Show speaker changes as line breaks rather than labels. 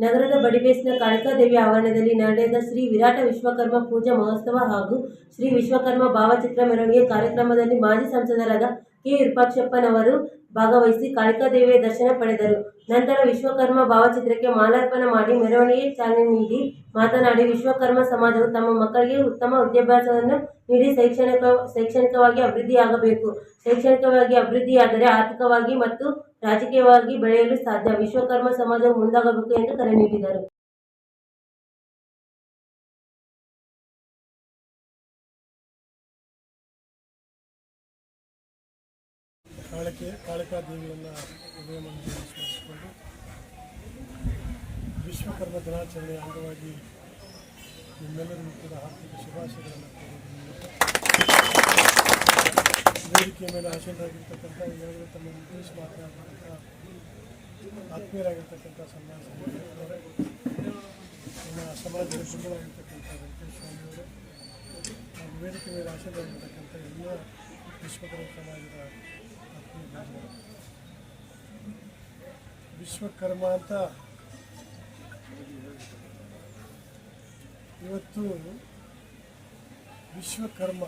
ನಗರದ ಬಡಿಬೇಸ್ನ ಕಾಳಿಕಾದೇವಿ ಆವರಣದಲ್ಲಿ ನಡೆದ ಶ್ರೀ ವಿರಾಟ ವಿಶ್ವಕರ್ಮ ಪೂಜಾ ಮಹೋತ್ಸವ ಹಾಗೂ ಶ್ರೀ ವಿಶ್ವಕರ್ಮ ಭಾವಚಿತ್ರ ಮೆರವಣಿಗೆ ಕಾರ್ಯಕ್ರಮದಲ್ಲಿ ಮಾಜಿ ಸಂಸದರಾದ ಕೆ ವಿರೂಪಾಕ್ಷಪ್ಪನವರು ಭಾಗವಹಿಸಿ ಕಾಳಿಕಾದೇವಿಯ ದರ್ಶನ ಪಡೆದರು. ನಂತರ ವಿಶ್ವಕರ್ಮ ಭಾವಚಿತ್ರಕ್ಕೆ ಮಾಲಾರ್ಪಣೆ ಮಾಡಿ ಮೆರವಣಿಗೆ ಚಾಲನೆ ನೀಡಿ ಮಾತನಾಡಿ ವಿಶ್ವಕರ್ಮ ಸಮಾಜವು ತಮ್ಮ ಮಕ್ಕಳಿಗೆ ಉತ್ತಮ ವಿದ್ಯಾಭ್ಯಾಸವನ್ನು ನೀಡಿ ಶೈಕ್ಷಣಿಕ, ಶೈಕ್ಷಣಿಕವಾಗಿ ಅಭಿವೃದ್ಧಿಯಾಗಬೇಕು. ಶೈಕ್ಷಣಿಕವಾಗಿ ಅಭಿವೃದ್ಧಿಯಾದರೆ ಆರ್ಥಿಕವಾಗಿ ಮತ್ತು ರಾಜಕೀಯವಾಗಿ ಬೆಳೆಯಲು ಸಾಧ್ಯ. ವಿಶ್ವಕರ್ಮ ಸಮಾಜವು ಮುಂದಾಗಬೇಕು ಎಂದು ಕರೆ ನೀಡಿದರು.
ಕಾಳಕೆ ಕಾಳಿಕಾ ದೇವಿಯನ್ನು ಹೃದಯವನ್ನು ಸ್ಮರಿಸಿಕೊಂಡು ವಿಶ್ವಕರ್ಮ ದಿನಾಚರಣೆಯ ಅಂಗವಾಗಿ ನಿಮ್ಮೆಲ್ಲರಿಗೂ ಕೂಡ ಆರ್ಥಿಕ ಶುಭಾಶಯಗಳನ್ನು ವೇದಿಕೆಯ ಮೇಲೆ ಆಶೀರ್ವಾಗಿರ್ತಕ್ಕಂಥ ಈಗಾಗಲೇ ತಮ್ಮ ಉದ್ದೇಶ ಮಾತನಾಡಿದಂಥ ಆತ್ಮೀಯರಾಗಿರ್ತಕ್ಕಂಥ ಸಮಾಜ ನಮ್ಮ ಸಮಾಜದ ಸುಂದರಾಗಿರ್ತಕ್ಕಂಥ ವೆಂಕಟೇಶ ಸ್ವಾಮಿಯವರು ವೇದಿಕೆ ಮೇಲೆ ಆಶೀರ್ವಾಗಿರ್ತಕ್ಕಂಥ ಎಲ್ಲ ವಿಶ್ವಕರ್ಮ ಸಮಾಜದ. ವಿಶ್ವಕರ್ಮ ಅಂತ ಇವತ್ತು ವಿಶ್ವಕರ್ಮ